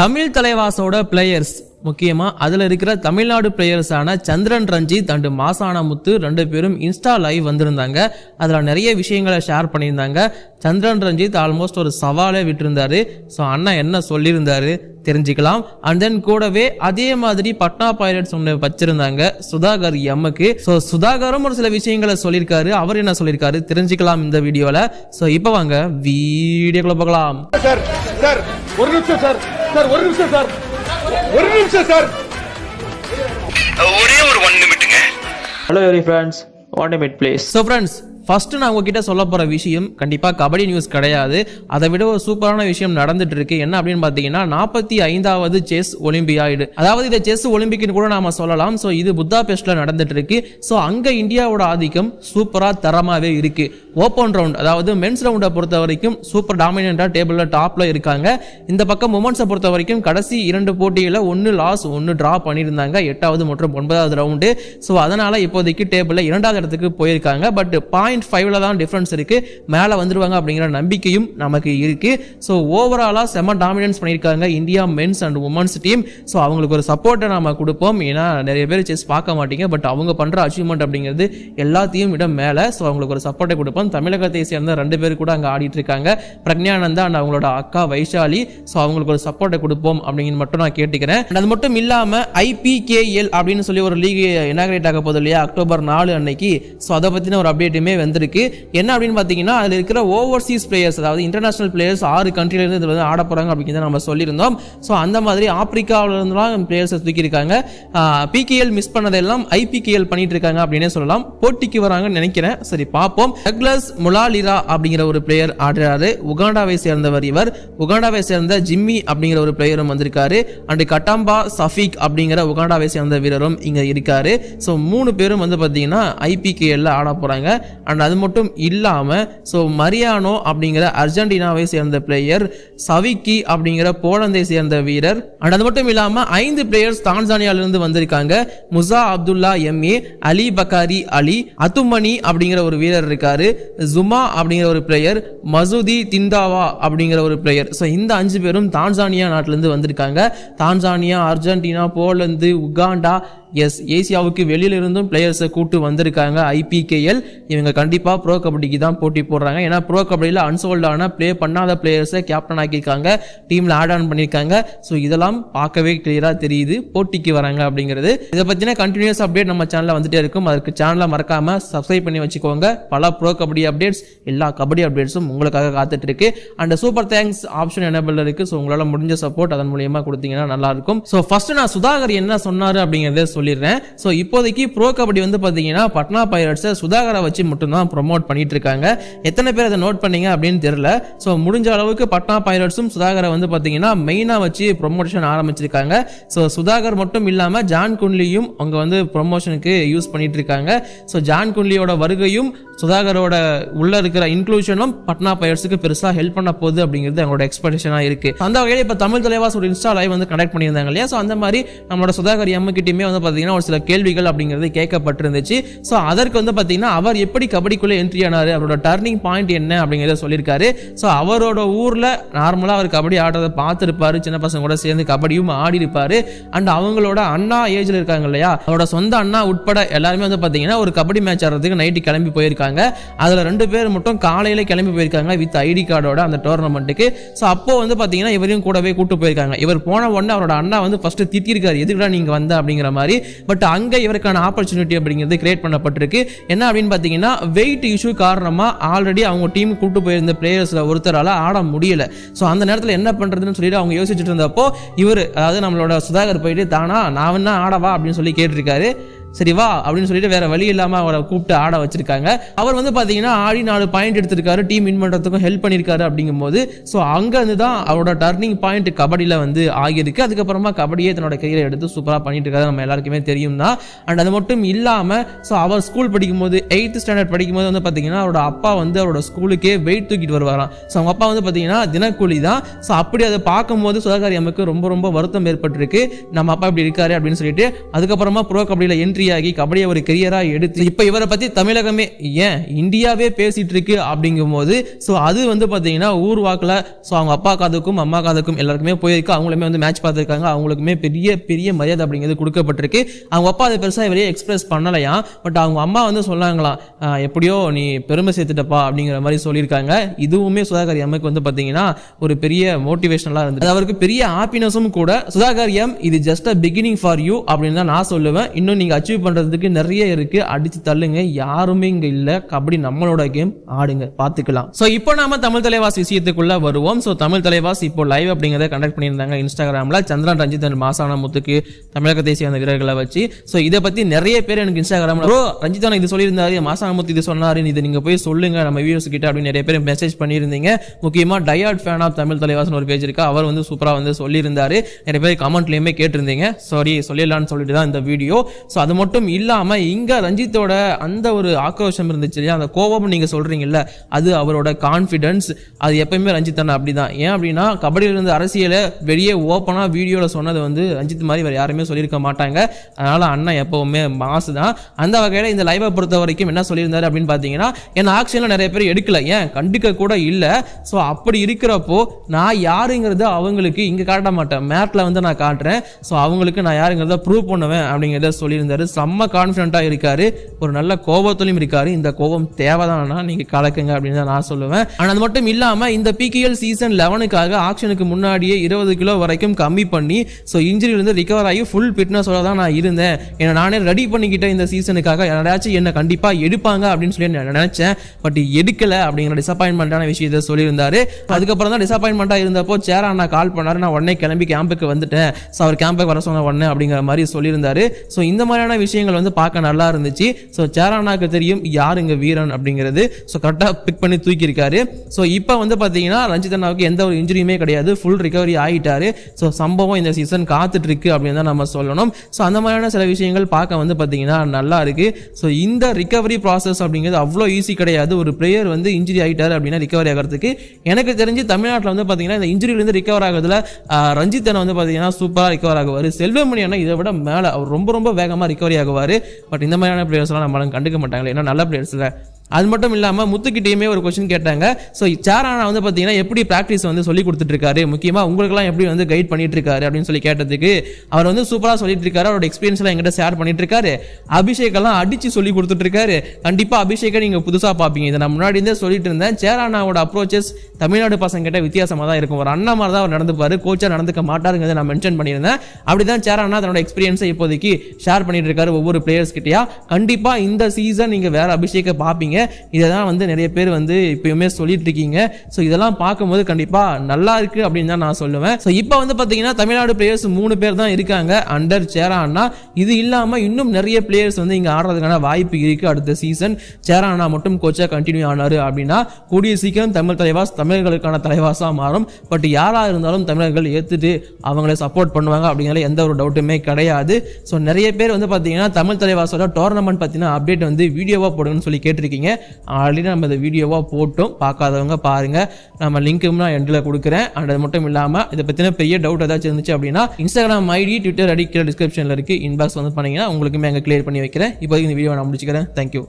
Tamil தலைவாசோட players முக்கியமாக அதில் இருக்கிற தமிழ்நாடு பிளேயர்ஸான சந்திரன் ரஞ்சித் அண்டு மாசானமுத்து ரெண்டு பேரும் இன்ஸ்டா லைவ் வந்திருந்தாங்க. அதில் நிறைய விஷயங்களை ஷேர் பண்ணியிருந்தாங்க. சந்திரன் ரஞ்சித் ஆல்மோஸ்ட் ஒரு சவாலே விட்டுருந்தாரு. ஸோ அண்ணா என்ன சொல்லியிருந்தாரு தெரிஞ்சுக்கலாம். அண்ட் தென் கூடவே அதே மாதிரி பட்னா பைலட்ஸ் ஒன்று வச்சிருந்தாங்க சுதாகர் எம்முக்கு ஸோ சுதாகரும் ஒரு சில விஷயங்களை சொல்லியிருக்காரு. அவர் என்ன சொல்லியிருக்காரு தெரிஞ்சுக்கலாம் இந்த வீடியோவில் ஸோ இப்போ வாங்க வீடியோக்குள்ள பார்க்கலாம் சார் சார் ஒரு நிமிஷம் சார். சார் ஒரு நிமிஷம் சார். ஒரு நிமிஷம் சார். ஒரே ஒரு one நிமிட்டுங்க hello every friends what mid place so friends first நான் உங்ககிட்ட சொல்ல போகிற விஷயம் கண்டிப்பாக கபடி நியூஸ் கிடையாது. அதை விட ஒரு சூப்பரான விஷயம் நடந்துட்டு இருக்கு என்ன அப்படின்னு பார்த்தீங்கன்னா நாற்பத்தி ஐந்தாவது செஸ் ஒலிம்பியாய்டு. அதாவது இதை செஸ் ஒலிம்பிக்னு கூட நாம சொல்லலாம். ஸோ இது புத்தா பெஸ்ட்ல நடந்துட்டு இருக்கு ஸோ அங்கே இந்தியாவோட ஆதிக்கம் சூப்பராக தரமாகவே இருக்கு. ஓப்பன் ரவுண்ட் அதாவது மென்ஸ் ரவுண்டை பொறுத்த வரைக்கும் சூப்பர் டாமினண்டாக டேபிளில் டாப்ல இருக்காங்க. இந்த பக்கம் உமன்ஸை பொறுத்த வரைக்கும் கடைசி இரண்டு போட்டியில் ஒன்று லாஸ் ஒன்று ட்ரா பண்ணியிருந்தாங்க. எட்டாவது மற்றும் ஒன்பதாவது ரவுண்டு ஸோ அதனால இப்போதைக்கு டேபிளில் இரண்டாவது இடத்துக்கு போயிருக்காங்க. பட் பாயிண்ட் ஃபைவ்ல தான் டிஃப்ரென்ஸ் இருக்கு. மேலே வந்துருவாங்க அப்படிங்கிற நம்பிக்கையும் நமக்கு இருக்கு. ஸோ ஓவராலாக செம டாமினன்ஸ் பண்ணியிருக்காங்க India men's and women's team so அவங்களுக்கு ஒரு சப்போர்ட்டை நாம கொடுப்போம். ஏன்னா நிறைய பேர் செஸ் பார்க்க மாட்டீங்க. பட் அவங்க பண்ற அச்சீவ்மெண்ட் அப்படிங்கிறது எல்லாத்தையும் விட மேலே. ஸோ அவங்களுக்கு ஒரு சப்போர்ட்டை கொடுப்போம். தமிழகத்தை சேர்ந்த ரெண்டு பேர் கூட அங்கே ஆடிட்டு இருக்காங்க. பிரக்ஞானந்தா அண்ட் அவங்களோட அக்கா வைஷாலி. ஸோ அவங்களுக்கு ஒரு சப்போர்ட்டை கொடுப்போம் அப்படின்னு மட்டும் நான் கேட்டுக்கிறேன். அது மட்டும் இல்லாமல் ஐபிகேஎல் அப்படின்னு சொல்லி ஒரு லீக் இனாகிரேட் ஆக போகுது இல்லையா? அக்டோபர் நாலு அன்னைக்கு. ஸோ அதை பற்றின ஒரு அப்டேட்டுமே வந்திருக்கு. என்ன அப்படின்னு பார்த்தீங்கன்னா அதில் இருக்கிற ஓவர்சீஸ் பிளேயர்ஸ் அதாவது இன்டர்நேஷனல் பிளேயர்ஸ் ஆறு கண்ட்ரிலேருந்து இதில் வந்து ஆட போகிறாங்க அப்படிங்கிறத நம்ம சொல்லியிருந்தோம். ஸோ அந்த மாதிரி ஆப்பிரிக்காவிலிருந்துலாம் பிளேயர்ஸை தூக்கியிருக்காங்க பிகேஎல் மிஸ் பண்ணதெல்லாம் ஐபிகேஎல் பண்ணிட்டு இருக்காங்க அப்படின்னே சொல்லலாம். போட்டிக்கு வராங்கன்னு நினைக்கிறேன். சரி பார்ப்போம். டக்ளஸ் முலாலிரா அப்படிங்கிற ஒரு பிளேயர் ஆடுறாரு. உகாண்டாவை சேர்ந்தவர் இவர். உகாண்டாவை சேர்ந்த ஜிம்மி அப்படிங்கிற ஒரு பிளேயரும் வந்திருக்காரு. அண்ட் கட்டாம்பா சஃபீக் அப்படிங்கிற உகாண்டாவை சேர்ந்த வீரரும் இங்கே இருக்காரு. ஸோ மூணு பேரும் வந்து பார்த்தீங்கன்னா ஐபிகேஎல்ல ஆட போகிறாங்க அண்ட் அது மட்டும் இல்லாமல் ஸோ மரியானோ அப்படிங்கிற அர்ஜென்டினாவை சேர்ந்த பிளேயர் சவிக்கி அப்படிங்கிற போலந்தை சேர்ந்த வீரர். அண்ட் அது மட்டும் இல்லாமல் ஐந்து பிளேயர்ஸ் தான்சானியாலேருந்து வந்திருக்காங்க. Musa Abdullah M A Ali Bakari Ali Athumani அப்படிங்கிற ஒரு வீரர் இருக்காரு. ஜுமா அப்படிங்கிற ஒரு பிளேயர் மசூதி திண்டாவா அப்படிங்கிற ஒரு பிளேயர் ஸோ இந்த அஞ்சு பேரும் தான்சானியா நாட்டிலேருந்து வந்திருக்காங்க. தான்சானியா அர்ஜென்டினா போலந்து உகாண்டா எஸ் ஏசியாவுக்கு வெளியில இருந்தும் பிளேயர்ஸை கூட்டு வந்திருக்காங்க. ஐபிகேஎல் இவங்க கண்டிப்பாக ப்ரோ கபடிக்கு தான் போட்டி போடுறாங்க. ஏன்னா ப்ரோ கபடியில் அன்சோல்டான ப்ளே பண்ணாத பிளேயர்ஸை கேப்டன் ஆக்கியிருக்காங்க. டீமில் ஆட் ஆன் பண்ணியிருக்காங்க. ஸோ இதெல்லாம் பார்க்கவே கிளியராக தெரியுது. போட்டிக்கு வராங்க அப்படிங்கிறது. இதை பற்றின கண்டினியூஸ் அப்டேட் நம்ம சேனலில் வந்துட்டே இருக்கும். அதுக்கு சேனலை மறக்காம சப்ஸ்கிரைப் பண்ணி வச்சுக்கோங்க. பல ப்ரோ கபடி அப்டேட்ஸ் எல்லா கபடி அப்டேட்ஸும் உங்களுக்காக காத்துட்டு இருக்கு. And super thanks option enable இருக்கு. ஸோ உங்களால் முடிஞ்ச சப்போர்ட் அதன் மூலியமா கொடுத்தீங்கன்னா நல்லா இருக்கும். ஸோ ஃபர்ஸ்ட் நான் சுதாகர் என்ன சொன்னாரு அப்படிங்கிறத சொல்லிடுறேன். ஸோ இப்போதைக்கு ப்ரோ கபடி வந்து பார்த்தீங்கன்னா பட்னா பைரட்ஸை சுதாகரை வச்சு மட்டும்தான் ப்ரொமோட் பண்ணிட்டு இருக்காங்க எத்தனை பேர் அதை நோட் பண்ணீங்க அப்படின்னு தெரியல. ஸோ முடிஞ்ச அளவுக்கு பட்னா பைரட்ஸும் சுதாகரை வந்து பார்த்தீங்கன்னா மெயினாக வச்சு ப்ரொமோஷன் ஆரம்பிச்சிருக்காங்க. ஸோ சுதாகர் மட்டும் இல்லாமல் ஜான் குன்லியும் அவங்க வந்து ப்ரொமோஷனுக்கு யூஸ் பண்ணிட்டு இருக்காங்க ஸோ ஜான் குன்லியோட வருகையும் சுதாகரோட உள்ள இருக்கிற இன்க்ளூஷனும் பட்னா பைரட்ஸுக்கு பெருசாக ஹெல்ப் பண்ண போகுது அப்படிங்கிறது அவங்களோட எக்ஸ்பெக்டேஷனாக இருக்கு. அந்த வகையில் இப்போ தமிழ் தலைவாஸ் ஒரு இன்ஸ்டா லைவ் வந்து கனெக்ட் பண்ணியிருந்தாங்க இல்லையா? ஸோ அந்த மாதிரி நம்மளோட சுதாகர் எம்முக்கிட்டையுமே வந்து பார்த்தீங்கன்னா ஒரு சில கேள்விகள் அப்படிங்கிறது கேட்கப்பட்டிருந்துச்சு. ஸோ அதற்கு வந்து பார்த்தீங்கன்னா அவர் எப்படி கபடிக்குள்ளே என்ட்ரி ஆனார் அவரோட டர்னிங் பாயிண்ட் என்ன அப்படிங்கிறத சொல்லியிருக்காரு. ஸோ அவரோட ஊரில் நார்மலாக அவர் கபடி ஆடுறதை பார்த்துருப்பாரு. சின்ன பசங்க கூட சேர்ந்து கபடியும் ஆடி இருப்பார் அண்ட் அவங்களோட அண்ணா ஏஜில் இருக்காங்க இல்லையா அவரோட சொந்த அண்ணா உட்பட எல்லாருமே வந்து பார்த்தீங்கன்னா ஒரு கபடி மேட்ச் ஆடுறதுக்கு நைட்டு கிளம்பி போயிருக்காங்க. அதில் ரெண்டு பேர் மட்டும் காலையில் கிளம்பி போயிருக்காங்க வித் ஐடி கார்டோட அந்த டோர்னமெண்ட்டுக்கு ஸோ அப்போ வந்து பார்த்தீங்கன்னா இவரையும் கூடவே கூட்டு போயிருக்காங்க. இவர் போன உடனே அவரோட அண்ணா வந்து ஃபஸ்ட்டு திட்டிருக்காரு எதுக்குடா நீங்கள் வந்த? அப்படிங்கிற மாதிரி. பட் அங்கே இவருக்கான ஆப்பர்ச்சுனிட்டி அப்படிங்கிறது கிரியேட் பண்ணப்பட்டிருக்கு. என்ன அப்படின்னு பார்த்தீங்கன்னா வெயிட் இஷ்யூ காரணமாக ஆல்ரெடி அவங்க டீம் கூப்பிட்டு போயிருந்த பிளேயர்ஸில் ஒருத்தரால் ஆட முடியல. ஸோ அந்த நேரத்தில் என்ன பண்ணுறதுன்னு சொல்லிட்டு அவங்க யோசிச்சுட்டு இருந்தப்போ இவர் அதாவது நம்மளோட சுதாகர் போயிட்டு தானா நான் வேணா ஆடவா? அப்படின்னு சொல்லி கேட்டிருக்காரு. சரி வா அப்படின்னு சொல்லிட்டு வேற வழி இல்லாம அவரை கூப்பிட்டு ஆட வச்சிருக்காங்க. அவர் வந்து பாத்தீங்கன்னா ஆடி நாலு பாயிண்ட் எடுத்திருக்காரு. டீம் வின் பண்றதுக்கும் ஹெல்ப் பண்ணிருக்காரு அப்படிங்கும்போது ஸோ அங்க இருந்து தான் அவரோட டர்னிங் பாயிண்ட் கபடியில வந்து ஆகியிருக்கு. அதுக்கப்புறமா கபடியே தன்னோட கையில எடுத்து சூப்பரா பண்ணிட்டு இருக்காரு நம்ம எல்லாருக்குமே தெரியும் தான் அண்ட் அது மட்டும் இல்லாம ஸோ அவர் ஸ்கூல் படிக்கும்போது எயித்து ஸ்டாண்டர்ட் படிக்கும்போது வந்து பாத்தீங்கன்னா அவரோட அப்பா வந்து அவரோட ஸ்கூலுக்கே வெயிட் தூக்கிட்டு வருவாராம். ஸோ அவங்க அப்பா வந்து பாத்தீங்கன்னா தினக்கூலி தான் ஸோ அப்படி அதை பார்க்கும்போது சுதாகாரி அம்மைக்கு ரொம்ப ரொம்ப வருத்தம் ஏற்பட்டிருக்கு. நம்ம அப்பா இப்படி இருக்காரு அப்படின்னு சொல்லிட்டு அதுக்கப்புறமா ப்ரோ கபடியில் என்ட்ரி ஆகி கபடியை ஒரு கெரியராக எடுத்து இப்போ இவரை பற்றி தமிழகமே ஏன் இந்தியாவே பேசிகிட்டு இருக்கு அப்படிங்கும்போது ஸோ அது வந்து பார்த்தீங்கன்னா ஊர் வாக்கில் ஸோ அவங்க அப்பா காதுக்கும் அம்மா காதுக்கும் எல்லாருக்குமே போயிருக்கு. அவங்களுமே வந்து மேட்ச் பார்த்துருக்காங்க. அவங்களுக்குமே பெரிய பெரிய மரியாதை அப்படிங்கிறது கொடுக்கப்பட்டிருக்கு. அவங்க அப்பா அதை பெருசாக வெளியே எக்ஸ்பிரஸ் பண்ணலையா? பட் அவங்க அம்மா வந்து சொன்னாங்களாம் எப்படியோ நீ பெருமை சேர்த்துட்டப்பா அப்படிங்கிற மாதிரி சொல்லியிருக்காங்க. இதுவுமே சுதாகர் எம்முக்கு வந்து பார்த்தீங்கன்னா ஒரு பெரிய மோட்டிவேஷனலாக இருந்தது. அவருக்கு பெரிய ஹாப்பினஸும் கூட சுதாகர் எம் இது just a beginning for you அப்படின்னு தான் நான் சொல்லுவேன். இன்னும் நீங்க அச்சீவ் பண்றதுக்கு நிறைய இருக்கு. அடிச்சு தள்ளுங்க. யாருமே இங்கே இல்லை. கபடி நம்மளோட கேம் ஆடுங்க. பார்த்துக்கலாம். ஸோ இப்போ நாம தமிழ் தலைவாஸ் விஷயத்துக்குள்ள வருவோம். ஸோ தமிழ் தலைவாஸ் இப்போ லைவ் அப்படிங்கிறத கண்டக்ட் பண்ணியிருந்தாங்க இன்ஸ்டாகிராமில் சந்திரன் ரஞ்சித் அண்ட் மாசான முத்துக்கு தமிழகத்தை சேர்ந்த வீரர்களை வச்சு. ஸோ இதை பற்றி நிறைய பேர் எனக்கு இன்ஸ்டாகிராம்ல ப்ரோ ரஞ்சித் இது சொல்லியிருந்தாரு. மாசான முத்து இது சொன்னாரு. இது நீங்க போய் சொல்லுங்க. நம்ம வியூஸ் கிட்ட அப்படின்னு நிறைய பேர் மெசேஜ் பண்ணியிருந்தீங்க. முக்கியமா டயாட் ஃபேன் ஆஃப் தமிழ் தலைவாசன் ஒரு பேஜ் இருக்கு. அவர் வந்து சூப்பராக வந்து சொல்லியிருந்தாரு. நிறைய பேர் கமெண்ட்லேயுமே கேட்டிருந்தீங்க. சாரி சொல்லிடலாம்னு சொல்லிட்டு தான் இந்த வீடியோ ஸோ அது மட்டும் இல்லாமல் இங்கே ரஞ்சித்தோட அந்த ஒரு ஆக்ரோஷம் இருந்துச்சு இல்லையா? அந்த கோபம் நீங்கள் சொல்கிறீங்கல்ல அது அவரோட கான்ஃபிடென்ஸ் அது எப்பயுமே ரஞ்சித் அண்ணா அப்படிதான். ஏன் அப்படின்னா கபடியிலிருந்து அரசியலை வெளியே ஓப்பனாக வீடியோவில் சொன்னது வந்து ரஞ்சித் மாதிரி வேறு யாருமே சொல்லியிருக்க மாட்டாங்க. அதனால் அண்ணன் எப்பவுமே மாசு தான். அந்த வகையில் இந்த லைவை பொறுத்த வரைக்கும் என்ன சொல்லியிருந்தாரு அப்படின்னு பார்த்தீங்கன்னா என் ஆக்ஷனில் நிறைய பேர் எடுக்கல. ஏன்? கண்டுக்க கூட இல்லை. ஸோ அப்படி இருக்கிறப்போ நான் யாருங்கிறத அவங்களுக்கு இங்கே காட்ட மாட்டேன். மேட்டில் வந்து நான் காட்டுறேன். ஸோ அவங்களுக்கு நான் யாருங்கிறத ப்ரூவ் பண்ணுவேன் அப்படிங்கிறத சொல்லியிருந்தாரு செம்ம கான்ஃபிடண்ட்டாக இருக்காரு. ஒரு நல்ல கோபத்துலையும் இருக்காரு. இந்த கோபம் தேவைதானா? நீங்க கலக்குங்க அப்படின்னு தான் நான் சொல்லுவேன். ஆனால் அது மட்டும் இல்லாம இந்த பிகேஎல் சீசன் லெவனுக்காக ஆக்ஷனுக்கு முன்னாடியே இருபது கிலோ வரைக்கும் கம்மி பண்ணி ஸோ இன்ஜுரியிலிருந்து ரிகவர் ஆகி ஃபுல் ஃபிட்னஸோட தான் நான் இருந்தேன். என்னை நானே ரெடி பண்ணிக்கிட்டேன் இந்த சீசனுக்காக யாராச்சும் என்னை கண்டிப்பாக எடுப்பாங்க அப்படின்னு சொல்லி நான் நினைச்சேன். பட் எடுக்கல அப்படிங்கிற டிசப்பாயின்மெண்ட்டான விஷயத்தை சொல்லியிருந்தாரு. அதுக்கப்புறம் தான் டிசப்பாயின்மெண்ட்டாக இருந்தப்போ சேரா அண்ணா கால் பண்ணாரு. நான் உடனே கிளம்பி கேம்புக்கு வந்துட்டேன். ஸோ அவர் கேம்புக்கு வர சொன்ன உடனே அப்படிங்கிற மாதிரி சொல்லியிருந்தாரு. ஸோ இந்த மாதிரியான விஷயங்கள் வந்து பார்க்க நல்லா இருந்துச்சு. ஸோ சேரானாக்கு தெரியும் யார் இங்கே வீரன் அப்படிங்கிறது. ஸோ கரெக்டாக பிக் பண்ணி தூக்கியிருக்காரு. ஸோ இப்போ வந்து பார்த்தீங்கன்னா ரஞ்சித் அண்ணாவுக்கு எந்த ஒரு இன்ஜுரியுமே கிடையாது. ஃபுல் ரிகவரி ஆகிட்டாரு ஸோ சம்பவம் இந்த சீசன் காத்துட்டு இருக்கு அப்படின்னு தான் நம்ம சொல்லணும். ஸோ அந்த மாதிரியான சில விஷயங்கள் பார்க்க வந்து பார்த்தீங்கன்னா நல்லா இருக்கு. ஸோ இந்த ரிகவரி ப்ராசஸ் அப்படிங்கிறது அவ்வளோ ஈஸி கிடையாது. ஒரு பிளேயர் வந்து இன்ஜுரி ஆகிட்டாரு அப்படின்னா ரிகவரி ஆகிறதுக்கு. எனக்கு தெரிஞ்சு தமிழ்நாட்டில் வந்து பார்த்தீங்கன்னா இந்த இன்ஜுரியிலேருந்து ரிகவர் ஆகுறதுல ரஞ்சித் அண்ணா வந்து பார்த்தீங்கன்னா சூப்பராக ரிகவர் ஆகுவார். செல்வமணி அண்ணா இதை விட மேலே. அவர் ரொம்ப ரொம்ப வேகமாக ரிகவரி ஆகுவார். பட் இந்த மாதிரியான பிளேயர்ஸ்லாம் நம்மளால கண்டுக்க மாட்டாங்களே. ஏன்னா நல்ல பிளேயர்ஸில் அது மட்டும் இல்லாமல் முத்துக்கிட்டேயுமே ஒரு கொஸ்டின் கேட்டாங்க. ஸோ சேரானா வந்து பார்த்தீங்கன்னா எப்படி ப்ராக்டிஸ் வந்து சொல்லி கொடுத்துட்ருக்காரு? முக்கியமாக உங்களுக்குலாம் எப்படி வந்து கைட் பண்ணிட்டு அப்படின்னு சொல்லி கேட்டதுக்கு அவர் வந்து சூப்பராக சொல்லிட்டு இருக்காரு அவரோட எக்ஸ்பீரியன்ஸ்லாம் எங்கிட்ட ஷேர் பண்ணிட்டு இருக்காரு அபிஷேக்கெல்லாம் சொல்லி கொடுத்துட்ருக்காரு. கண்டிப்பாக அபிஷேக்கை நீங்கள் புதுசாக பார்ப்பீங்க. இதை நான் முன்னாடி இருந்தே சொல்லிட்டு இருந்தேன். சேரானாவோட அப்ரோச்சஸ் தமிழ்நாடு பசங்க கிட்ட வித்தியாசமாக தான் இருக்கும். ஒரு அண்ணா மாதிரி தான் அவர் நடந்துப்பார். கோச்சாக நடந்துக்க மாட்டாருங்கிறத நான் மென்ஷன் பண்ணியிருந்தேன். அப்படி தான் சேரானா தன்னோட எக்ஸ்பீரியன்ஸை இப்போதைக்கு ஷேர் பண்ணிட்டு இருக்காரு ஒவ்வொரு பிளேயர்ஸ் கிட்டயா. கண்டிப்பாக இந்த சீசன் நீங்கள் வேற அபிஷேக்கை பார்ப்பீங்க. இதை தான் வந்து நிறைய பேர் வந்து இப்பயுமே சொல்லிட்டு இருக்கீங்க ஸோ இதெல்லாம் பார்க்கும்போது கண்டிப்பாக நல்லா இருக்கு அப்படின்னு தான் நான் சொல்லுவேன். ஸோ இப்போ வந்து பார்த்தீங்கன்னா தமிழ்நாடு பிளேயர்ஸ் மூணு பேர் தான் இருக்காங்க. அண்டர் சேரானா இது இல்லாமல் இன்னும் நிறைய பிளேயர்ஸ் வந்து இங்கே ஆடுறதுக்கான வாய்ப்பு இருக்கு அடுத்த சீசன் சேரானா மட்டும் கோச்சாக கண்டினியூ ஆனாரு அப்படின்னா கூடிய சீக்கிரம் தமிழ் தலைவாஸ் தமிழர்களுக்கான தலைவாசாக மாறும். பட் யாராக இருந்தாலும் தமிழர்கள் ஏற்றுட்டு அவங்கள சப்போர்ட் பண்ணுவாங்க அப்படிங்கிற எந்த ஒரு டவுட்டுமே கிடையாது. ஸோ நிறைய பேர் வந்து பார்த்தீங்கன்னா தமிழ் தலைவாசோட டோர்னமெண்ட் பார்த்தீங்கன்னா அப்டேட் வந்து வீடியோவாக போடுங்கன்னு சொல்லி கேட்டிருக்கீங்க. ஆல்ரெடி நம்ம இந்த வீடியோவாக போட்டோம். பார்க்காதவங்க பாருங்க. நம்ம லிங்க்கும் நான் எண்டில் கொடுக்குறேன். அண்ட் அது மட்டும் இல்லாமல் இதை பற்றின பெரிய டவுட் ஏதாச்சும் இருந்துச்சு அப்படின்னா இன்ஸ்டாகிராம் ஐடி ட்விட்டர் ஐடி கீழே டிஸ்கிரிப்ஷனில் இருக்குது இன்பாக்ஸ் வந்து பண்ணிங்கன்னா உங்களுக்குமே அங்கே கிளியர் பண்ணி வைக்கிறேன். இப்போதைக்கு இந்த வீடியோ நான் முடிச்சுக்கிறேன். தேங்க்யூ